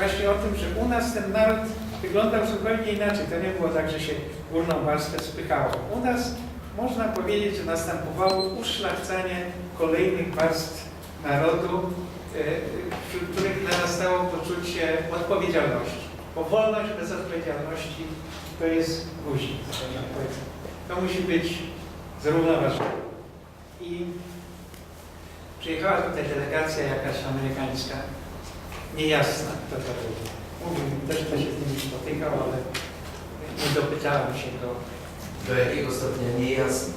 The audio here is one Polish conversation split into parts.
właśnie o tym, że u nas ten naród wyglądał zupełnie inaczej. To nie było tak, że się górną warstwę spychało. U nas można powiedzieć, że następowało uszlachcanie kolejnych warstw narodu, e, wśród których narastało poczucie odpowiedzialności. Bo wolność bez odpowiedzialności to jest guzik. powiem. To musi być zrównoważone. I przyjechała tutaj delegacja jakaś amerykańska, niejasna to był. Mówił, też kto się z nimi spotykał, ale nie dopytałem się go. Do jakiego stopnia niejasne?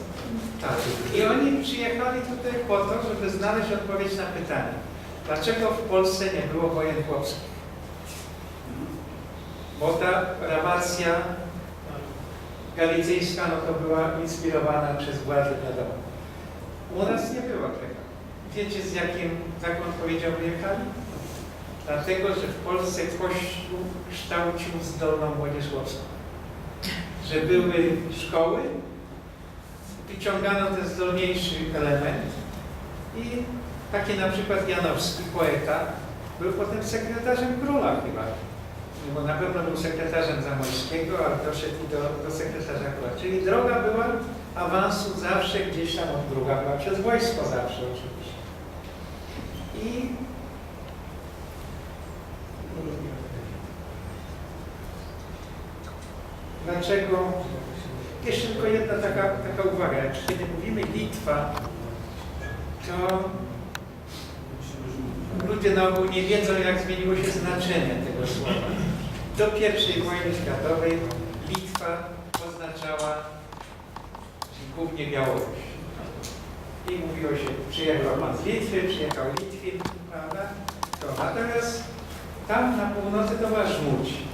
Tak. I oni przyjechali tutaj po to, żeby znaleźć odpowiedź na pytanie, dlaczego w Polsce nie było wojen chłopskich? Bo ta rawacja galicyjska no to była inspirowana przez władze wiadomo. U nas nie było tego. Wiecie z jakim, z jaką odpowiedzią wyjechali? Dlatego, że w Polsce Kościół kształcił zdolną młodzież chłopską. Że były szkoły, wyciągano ten zdolniejszy element i taki na przykład Janowski, poeta, był potem sekretarzem króla chyba. Bo na pewno był sekretarzem Zamojskiego, a doszedł do, do sekretarza króla. Czyli droga była awansu zawsze gdzieś tam od druga była przez wojsko zawsze oczywiście. I dlaczego jeszcze tylko jedna taka, taka uwaga. Kiedy mówimy Litwa, to ludzie na ogół nie wiedzą, jak zmieniło się znaczenie tego słowa. Do I wojny światowej Litwa oznaczała głównie Białoruś. I mówiło się, przyjechał pan z Litwy, przyjechał Litwin, prawda? To, natomiast tam na północy to była Żmudź.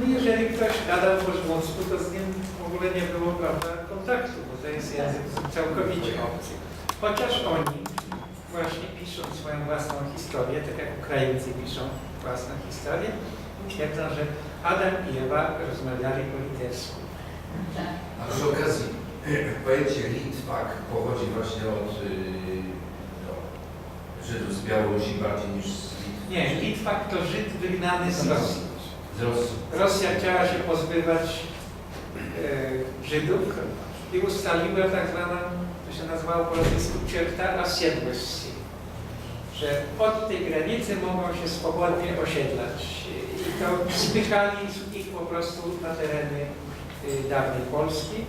No jeżeli ktoś gadał po żmudzku, to z nim w ogóle nie było prawda, kontaktu, bo to jest język całkowicie obcy. Chociaż oni właśnie piszą swoją własną historię, tak jak Ukraińcy piszą własną historię, twierdzą, że Adam i Ewa rozmawiali po litewsku. A przy okazji, pojęcie Litwak pochodzi właśnie od yy, no, Żydów z Białorusi bardziej niż z Litwy. Nie, Litwak to Żyd wygnany z Rosji. Z. Rosja chciała się pozbywać e, Żydów i ustaliła tak zwaną, to się nazywało po rosyjsku czerta osiedłości, że od tej granicy mogą się swobodnie osiedlać. I to spychali ich po prostu na tereny y, dawnej Polski.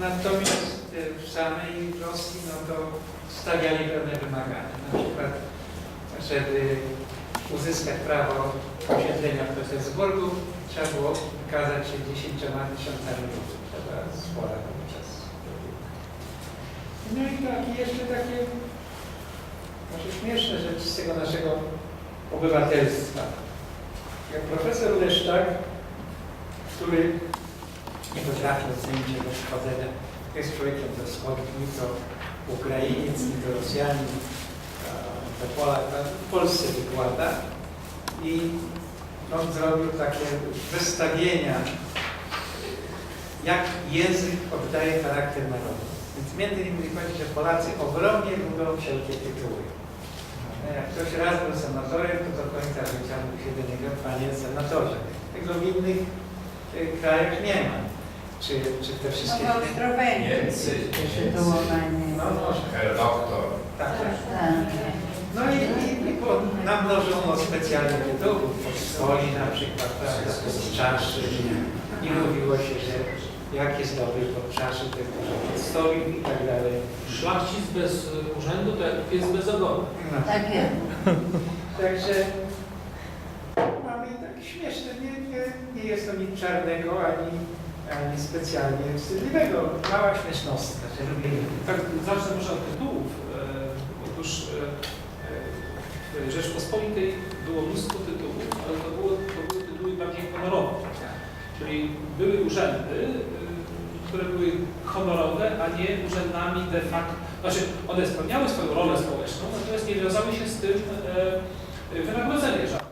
Natomiast y, w samej Rosji no to stawiali pewne wymagania. Na przykład, żeby uzyskać prawo osiedlenia w Petersburgu, trzeba było wykazać się dziesięcioma tysiącami ludzi. To była spora wówczas. No i tak, i jeszcze takie może śmieszne rzeczy z tego naszego obywatelstwa. Jak profesor Leszczak, który nie potrafił ocenić czegoś chodzenia, jest człowiekiem ze wschodu, ni to Ukrainiec, ni to Rosjanin, to Polak, w Polsce wykłada i on zrobił takie zestawienia, jak język oddaje charakter narodu. Więc między innymi chodzi, że Polacy ogromnie lubią wszelkie tytuły. No, Jak ktoś raz był senatorem, to do końca życia mówi się do niego panie senatorze. Tego w innych y, krajach nie ma. Czy, czy te wszystkie... No Niemcy, tytułowanie. No może. Herr Doktor. Tak, tak. Tak. No i, i, i po, namnożono specjalnych tytułów, od stoli na przykład, prawda, z czaszy i mówiło się, że jak jest dobry pod czaszy, to jest stoli i tak dalej. Szlachcic bez urzędu to jak pies bez ogona. No. Tak jest. Także mamy tak śmieszne, nie, nie, nie jest to nic czarnego ani, ani specjalnie wstydliwego. Mała śmiesznostka, że. Tak, zacznę może od tytułów. E, Otóż Rzeczpospolitej było mnóstwo tytułów, ale to, było, to były tytuły bardziej honorowe. Czyli były urzędy, e, które były honorowe, a nie urzędami de facto. Znaczy, one spełniały swoją rolę społeczną, natomiast nie wiązały się z tym e, wynagrodzenie żadne.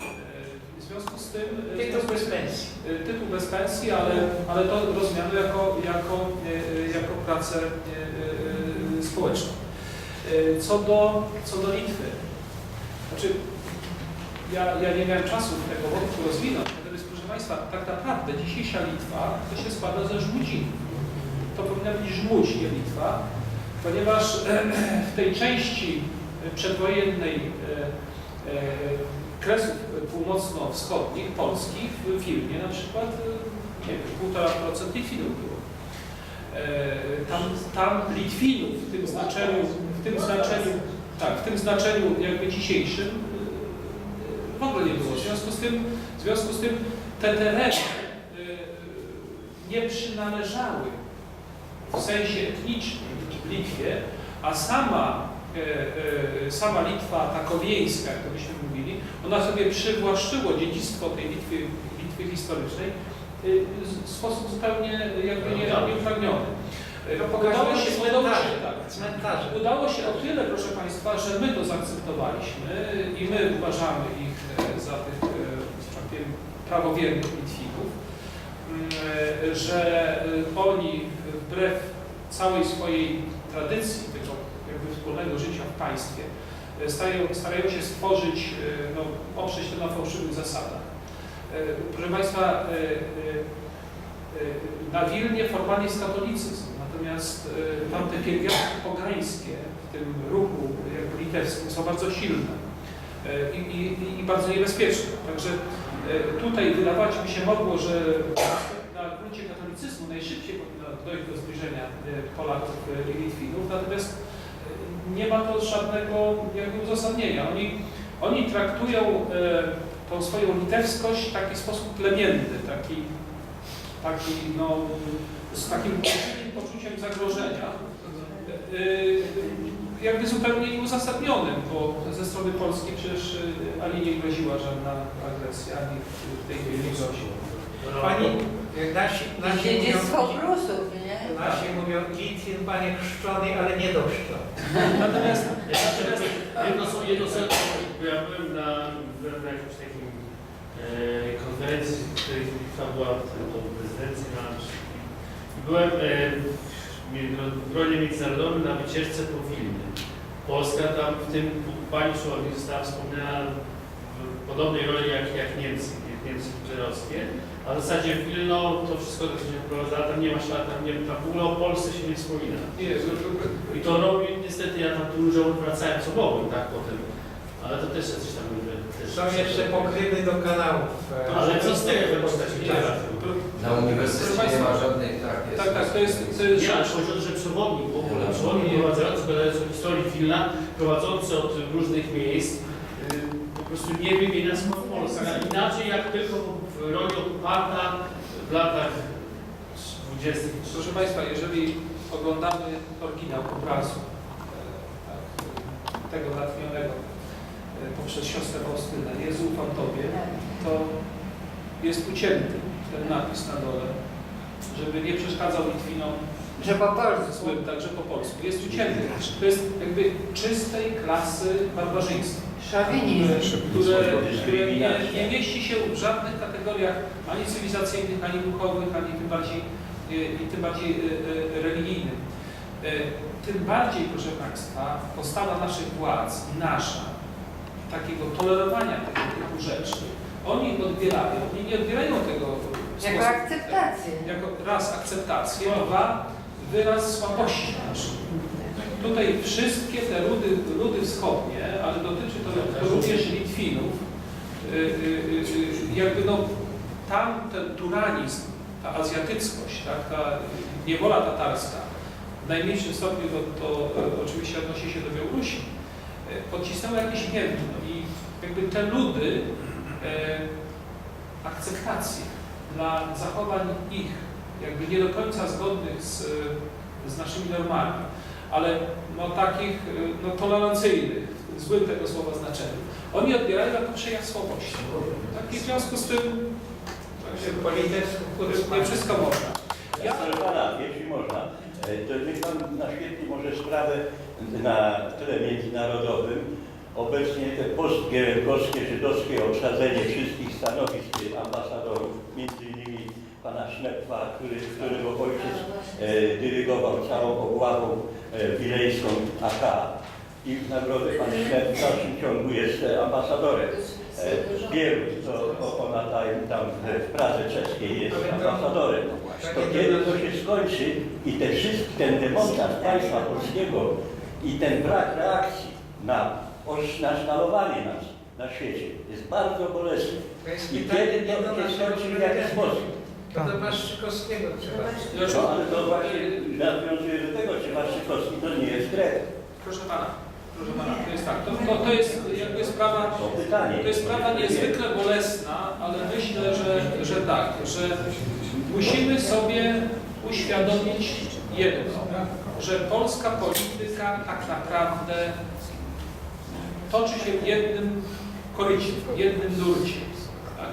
E, W związku z tym... Tytuł bez pensji. Y, tytuł bez pensji, ale, ale to rozumiano jako, jako, y, y, jako pracę y, y, społeczną. Y, Co do, co do Litwy, znaczy ja, ja nie miałem czasu tego wątku rozwinąć, natomiast proszę Państwa, tak naprawdę dzisiejsza Litwa to się składa ze żmudzin. To powinna być żmudź, nie Litwa, ponieważ w tej części przedwojennej e, e, kresów północno-wschodnich, polskich, w Wilnie na przykład, e, nie wiem, 1,5% Litwinów było. Tam, tam Litwinów w tym znaczeniu, w tym znaczeniu, tym znaczeniu jakby dzisiejszym e, w ogóle nie było. W związku z tym, w związku z tym te tereny e, nie przynależały w sensie etnicznym w Litwie, a sama, e, sama Litwa takowieńska, jak to byśmy mówili, ona sobie przywłaszczyło dziedzictwo tej Litwy, Litwy historycznej w sposób zupełnie jakby nie, To Udało się, cmentarze. tak, Cmentarze. Udało się o tyle, proszę Państwa, że my to zaakceptowaliśmy i my uważamy ich e, za tych, e, tak prawowiernych Litwinów, mm, że oni wbrew całej swojej tradycji tego jakby wspólnego życia w państwie starają, starają się stworzyć, no, oprzeć to na fałszywych zasadach. Proszę Państwa, na Wilnie formalnie jest katolicyzm, natomiast e, tamte pierwiastki pogańskie w tym ruchu jakby litewskim są bardzo silne e, i, i, i bardzo niebezpieczne. Także e, tutaj wydawać mi się mogło, że na gruncie katolicyzmu najszybciej dojść do zbliżenia Polaków i Litwinów, natomiast nie ma to żadnego jakby uzasadnienia. Oni, oni traktują tą swoją litewskość w taki sposób plemienny, taki, taki no, z takim poczuciem zagrożenia, e, jakby zupełnie nieuzasadnionym, bo ze strony Polski przecież e, ani nie groziła żadna agresja, ani w tej chwili nie grozi. Pani, nasi, nasi Dziedzictwo mówią, Prusów, nie? nasi mówią Litwin, panie chrzczony, ale nie doszczony. Natomiast, natomiast jedno są jedno bo ja byłem na, byłem na jakimś takim e, konferencji, w której była i byłem e, w- gronie międzynarodowym na wycieczce po Wilnie. Polska tam w tym pani człowiek została wspomniana w podobnej roli jak, jak Niemcy, jak Niemcy hitlerowskie, a w zasadzie Wilno to wszystko to się wprowadza, tam nie ma śladu, tam, nie, tam w ogóle o Polsce się nie wspomina. I to robi, niestety ja tam tu ludziom wracałem co mogłem, tak, potem. Ale to też coś tam Są jeszcze pokrywy do kanałów. e, Ale co z tego, nie Tak. Na uniwersytecie nie ma żadnych, tak jest. tak, tak, to jest, to jest Nie, ale chodzi o to, że przewodnik w ogóle, Nie. przewodnik prowadzący, badający historii Wilna, prowadzący od różnych miejsc, y, po prostu nie wymienia słowa Polska. Inaczej jak tylko w roli okupanta w latach 20. Proszę Państwa, jeżeli oglądamy oryginał obrazu e, tak, tego natchnionego poprzez siostrę Faustynę, Jezu ufam Tobie, to jest ucięty ten napis na dole, żeby nie przeszkadzał Litwinom Że po polsku. także po polsku. Jest ucięty. To jest jakby czystej klasy barbarzyństwa. Szowinizm. które, które nie, nie mieści się w żadnych kategoriach ani cywilizacyjnych, ani duchowych, ani tym bardziej, e, i tym bardziej e, e, religijnych. E, Tym bardziej, proszę Państwa, postawa naszych władz nasza, takiego tolerowania tego typu rzeczy, oni odbierają, oni nie odbierają tego w Jako sposób- akceptację. jako raz akceptację, dwa wyraz słabości naszej. Tutaj wszystkie te ludy, ludy wschodnie, ale dotyczy to, to również Litwinów, y, y, y, y, jakby no tam ten turanizm, ta azjatyckość, tak, ta niewola tatarska, w najmniejszym stopniu to, to e, oczywiście odnosi się do Białorusi, e, podcisnęły jakieś piętno i jakby te ludy e, akceptację dla zachowań ich, jakby nie do końca zgodnych z, z naszymi normami, ale no, takich no, tolerancyjnych, w złym tego słowa znaczeniu. Oni odbierają jako przejaw słabości. Tak, I w związku z tym Także po litewsku nie wszystko można. Ja, jeśli można, e, to niech pan naświetli może sprawę na tle międzynarodowym. Obecnie te postgierenkowskie, żydowskie obsadzenie wszystkich stanowisk ambasadorów, między innymi pana Szmepfa, który, którego ojciec e, dyrygował całą obławą e, wilejską AK. I w nagrodę pan Szmep w dalszym ciągu jest e, ambasadorem e, Bieruć, to ona tam, tam w Pradze czeskiej jest ambasadorem. To kiedy to się skończy i te wszystkie, ten demontaż państwa polskiego i ten brak reakcji na naśladowanie nas na świecie jest bardzo bolesny. I kiedy to się skończy w jaki sposób? To do Waszczykowskiego trzeba. No ale to właśnie nawiązuje do tego, czy Waszczykowski to nie jest Grek. Proszę pana, proszę pana, to jest tak, to, to, to jest jakby sprawa, To pytanie. to jest sprawa niezwykle bolesna, ale myślę, że, że tak, że musimy sobie uświadomić jedno, że polska polityka tak naprawdę toczy się w jednym korycie, w jednym nurcie. Tak?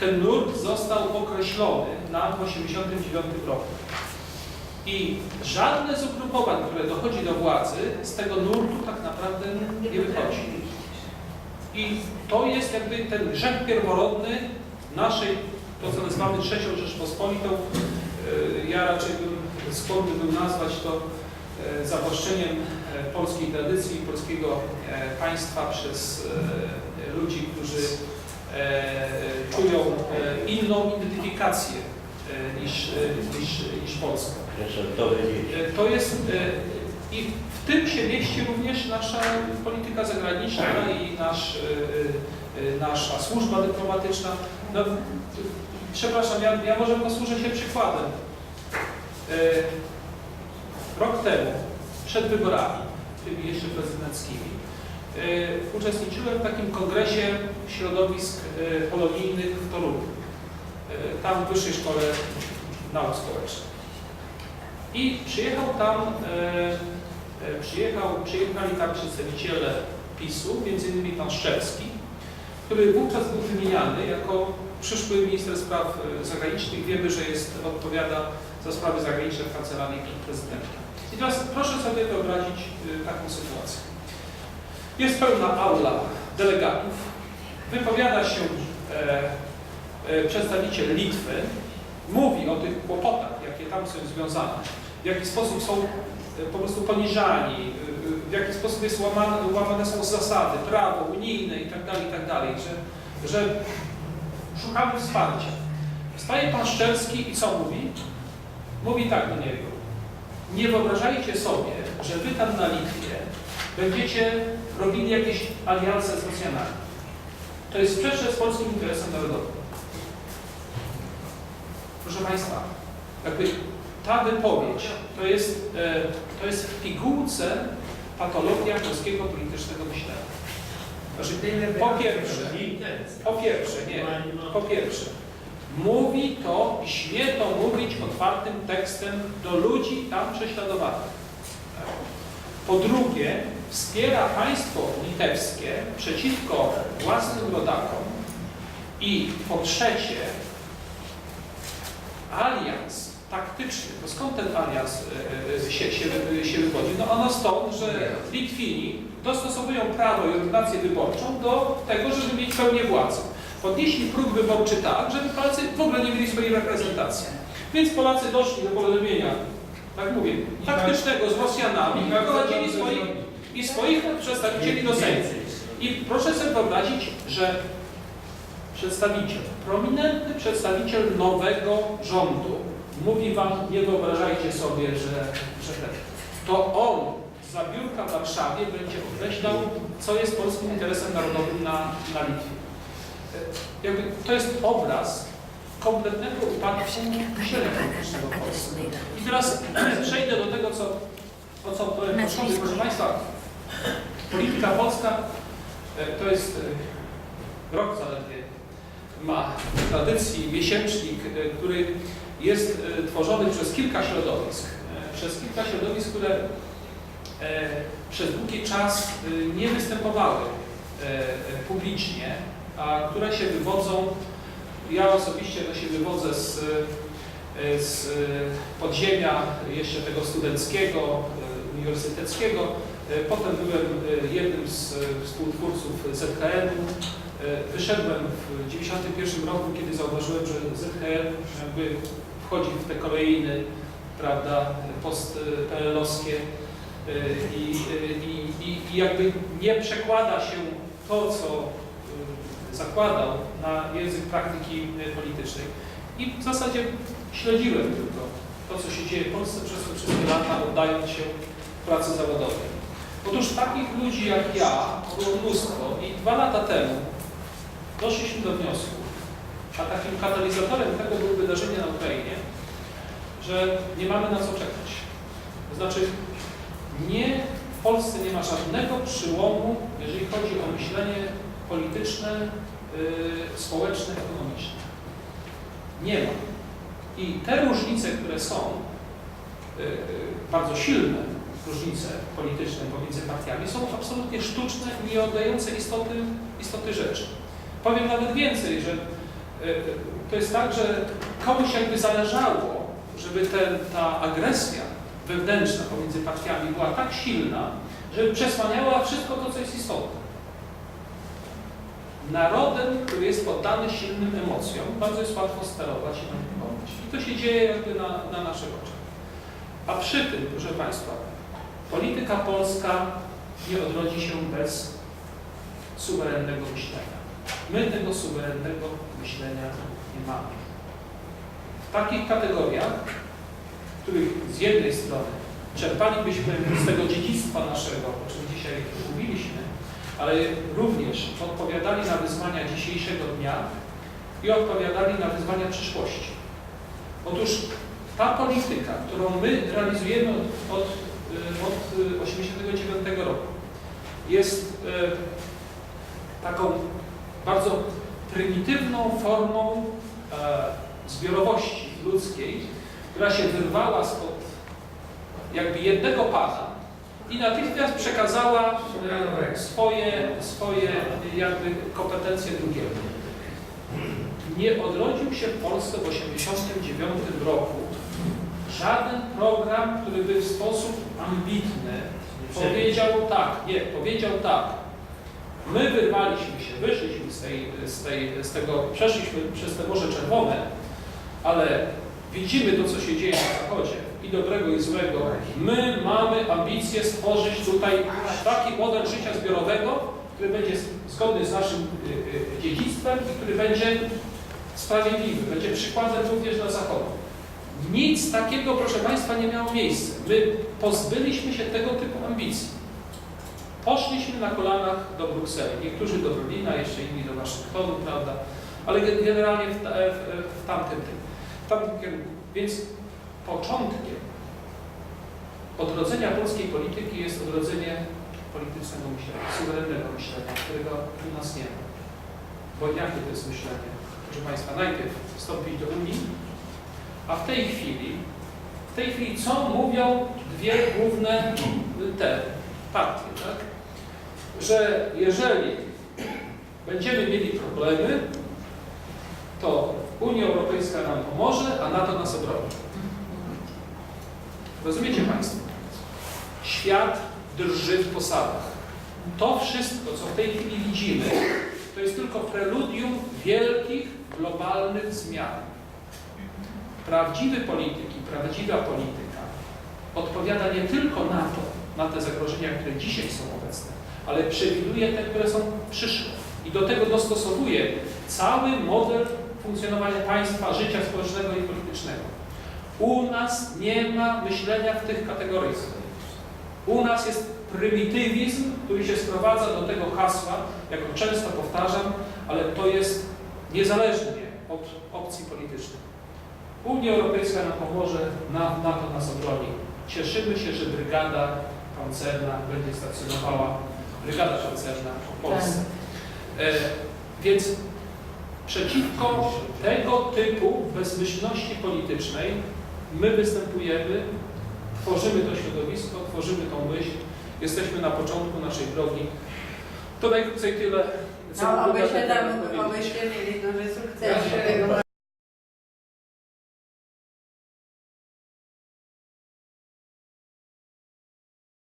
Ten nurt został określony nam w 1989 roku. I żadne z ugrupowań, które dochodzi do władzy, z tego nurtu tak naprawdę nie wychodzi. I to jest jakby ten grzech pierworodny naszej, to co nazywamy trzecią Rzeczpospolitą. Yy, Ja raczej bym skłonny był nazwać to e, zawłaszczeniem e, polskiej tradycji, polskiego e, państwa przez e, ludzi, którzy e, czują e, inną identyfikację e, niż, e, niż, niż Polska. To. E, jest e, i w tym się mieści również nasza polityka zagraniczna i nasz, e, e, nasza służba dyplomatyczna. No, przepraszam, ja, ja może posłużę się przykładem. E, Rok temu, przed wyborami, tymi jeszcze prezydenckimi, e, uczestniczyłem w takim kongresie środowisk e, polonijnych w Toruniu, tam w Wyższej Szkole Nauk Społecznych. I przyjechał tam, przyjechał, przyjechali tam przedstawiciele PiSu, między innymi pan Szczerski, który wówczas był wymieniany jako przyszły minister spraw e, zagranicznych. Wiemy, że jest, odpowiada za sprawy zagraniczne w kancelarii prezydenta. I teraz proszę sobie wyobrazić e, taką sytuację. Jest pełna aula delegatów, wypowiada się e, e, przedstawiciel Litwy, mówi o tych kłopotach, jakie tam są związane, w jaki sposób są e, po prostu poniżani, w jaki sposób jest łamane, łamane są zasady, prawo unijne i tak dalej, i tak że, że szukamy wsparcia. Wstaje pan Szczerski i co mówi? Mówi tak do niego. Nie wyobrażajcie sobie, że wy tam na Litwie będziecie robili jakieś alianse z Rosjanami. To jest sprzeczne z polskim interesem narodowym. Proszę Państwa, jakby ta wypowiedź to jest, e, to jest w pigułce patologia polskiego politycznego myślenia. Po pierwsze, po pierwsze, nie, po pierwsze, mówi to i śmie to mówić otwartym tekstem do ludzi tam prześladowanych. Po drugie, wspiera państwo litewskie przeciwko własnym rodakom. I po trzecie, alians taktyczny, bo skąd ten alians e, e, się, się, się wywodzi? No ono stąd, że Litwini dostosowują prawo i ordynację wyborczą do tego, żeby mieć pełnię władzy. Podnieśli próg wyborczy tak, żeby Polacy w ogóle nie mieli swojej reprezentacji. Więc Polacy doszli do porozumienia, tak mówię, taktycznego z Rosjanami i wprowadzili swoich, i swoich przedstawicieli do Sejmu. I proszę sobie wyobrazić, że przedstawiciel, prominentny przedstawiciel nowego rządu mówi wam, nie wyobrażajcie sobie, że, że to on za biurka w Warszawie będzie określał, co jest polskim interesem narodowym na, na Litwie. E, Jakby to jest obraz kompletnego upadku myślenia politycznego w Polsce. I teraz przejdę do tego, co, o co powiem początek. Proszę Państwa, polityka polska e, to jest e, rok zaledwie ma tradycji miesięcznik, który jest tworzony przez kilka środowisk. Przez kilka środowisk, które przez długi czas e, nie występowały e, e, publicznie, a które się wywodzą, ja osobiście to się wywodzę z, e, z podziemia jeszcze tego studenckiego, e, uniwersyteckiego. E, Potem byłem e, jednym z e, współtwórców ZKN-u. E, Wyszedłem w 1991 roku, kiedy zauważyłem, że ZKN jakby wchodzi w te kolejny, prawda, post-PRL-owskie e, i, i, i, i jakby nie przekłada się to, co e, zakładał na język praktyki y, politycznej i w zasadzie śledziłem tylko to, co się dzieje w Polsce przez te wszystkie lata, oddając się pracy zawodowej. Otóż takich ludzi jak ja było mnóstwo i dwa lata temu doszliśmy do wniosku, a takim katalizatorem tego były wydarzenia na Ukrainie, że nie mamy na co czekać. To znaczy, nie, w Polsce nie ma żadnego przyłomu, jeżeli chodzi o myślenie polityczne, yy, społeczne, ekonomiczne. Nie ma. I te różnice, które są, yy, bardzo silne różnice polityczne pomiędzy partiami, są absolutnie sztuczne i nie oddające istoty, istoty rzeczy. Powiem nawet więcej, że yy, to jest tak, że komuś jakby zależało, żeby ten, ta agresja wewnętrzna pomiędzy partiami była tak silna, żeby przesłaniała wszystko to, co jest istotne. Narodem, który jest poddany silnym emocjom, bardzo jest łatwo sterować i manipulować. I to się dzieje jakby na, na naszych oczach. A przy tym, proszę Państwa, polityka polska nie odrodzi się bez suwerennego myślenia. My tego suwerennego myślenia nie mamy. W takich kategoriach, których z jednej strony czerpalibyśmy z tego dziedzictwa naszego, o czym dzisiaj mówiliśmy, ale również odpowiadali na wyzwania dzisiejszego dnia i odpowiadali na wyzwania przyszłości. Otóż ta polityka, którą my realizujemy od, od, od 1989 roku, jest y, taką bardzo prymitywną formą e, zbiorowości ludzkiej, która się wyrwała spod jakby jednego pana i natychmiast przekazała e, swoje, swoje jakby kompetencje drugiemu. Nie odrodził się w Polsce w 1989 roku żaden program, który by w sposób ambitny powiedział tak, nie, powiedział tak. My wyrwaliśmy się, wyszliśmy z, tej, z, tej, z tego, przeszliśmy przez te Morze Czerwone, ale widzimy to, co się dzieje na Zachodzie i dobrego i złego. My mamy ambicje stworzyć tutaj taki model życia zbiorowego, który będzie zgodny z naszym y, y, dziedzictwem i który będzie sprawiedliwy, będzie przykładem również dla Zachodu. Nic takiego, proszę Państwa, nie miało miejsca. My pozbyliśmy się tego typu ambicji. Poszliśmy na kolanach do Brukseli. Niektórzy do Berlina, jeszcze inni do Waszyngtonu, prawda? Ale gen- generalnie w, w, w tamtym tym. Tamtym kierunku. Więc początkiem odrodzenia polskiej polityki jest odrodzenie politycznego myślenia, suwerennego myślenia, którego u nas nie ma. Bo jakie to jest myślenie? Proszę Państwa, najpierw wstąpić do Unii, a w tej chwili, w tej chwili co mówią dwie główne te partie, tak? Że jeżeli będziemy mieli problemy, to Unia Europejska nam pomoże, a NATO nas obroni. Rozumiecie Państwo? Świat drży w posadach. To wszystko, co w tej chwili widzimy, to jest tylko preludium wielkich, globalnych zmian. Prawdziwy polityk i prawdziwa polityka odpowiada nie tylko na to, na te zagrożenia, które dzisiaj są obecne, ale przewiduje te, które są przyszłe. I do tego dostosowuje cały model funkcjonowania państwa, życia społecznego i politycznego. U nas nie ma myślenia w tych kategoriach. U nas jest prymitywizm, który się sprowadza do tego hasła, jako często powtarzam, ale to jest niezależnie od opcji politycznych. Unia Europejska nam pomoże, na, NATO nas obroni. Cieszymy się, że brygada pancerna będzie stacjonowała, brygada pancerna w Polsce. E, więc przeciwko tego typu bezmyślności politycznej my występujemy, tworzymy to środowisko, tworzymy tą myśl, jesteśmy na początku naszej drogi. To najkrócej tyle, co No, obyśmy tam, obyśmy mieli duży sukces. Tego